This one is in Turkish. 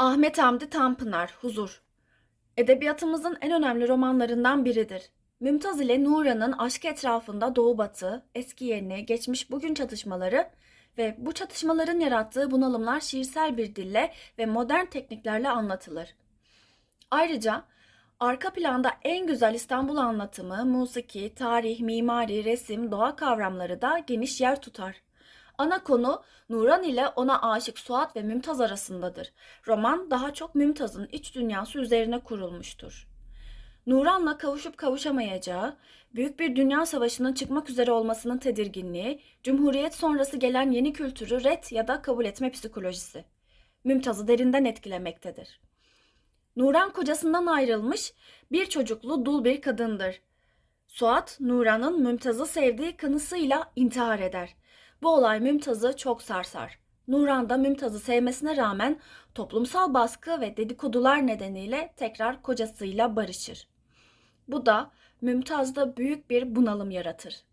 Ahmet Hamdi Tanpınar, Huzur. Edebiyatımızın en önemli romanlarından biridir. Mümtaz ile Nuran'ın aşk etrafında doğu batı, eski yeni, geçmiş bugün çatışmaları ve bu çatışmaların yarattığı bunalımlar şiirsel bir dille ve modern tekniklerle anlatılır. Ayrıca arka planda en güzel İstanbul anlatımı, musiki, tarih, mimari, resim, doğa kavramları da geniş yer tutar. Ana konu Nuran ile ona aşık Suat ve Mümtaz arasındadır. Roman daha çok Mümtaz'ın iç dünyası üzerine kurulmuştur. Nuran'la kavuşup kavuşamayacağı, büyük bir dünya savaşının çıkmak üzere olmasının tedirginliği, Cumhuriyet sonrası gelen yeni kültürü ret ya da kabul etme psikolojisi. Mümtaz'ı derinden etkilemektedir. Nuran kocasından ayrılmış, bir çocuklu dul bir kadındır. Suat, Nuran'ın Mümtaz'ı sevdiği kanısıyla intihar eder. Bu olay Mümtaz'ı çok sarsar. Nuran da Mümtaz'ı sevmesine rağmen toplumsal baskı ve dedikodular nedeniyle tekrar kocasıyla barışır. Bu da Mümtaz'da büyük bir bunalım yaratır.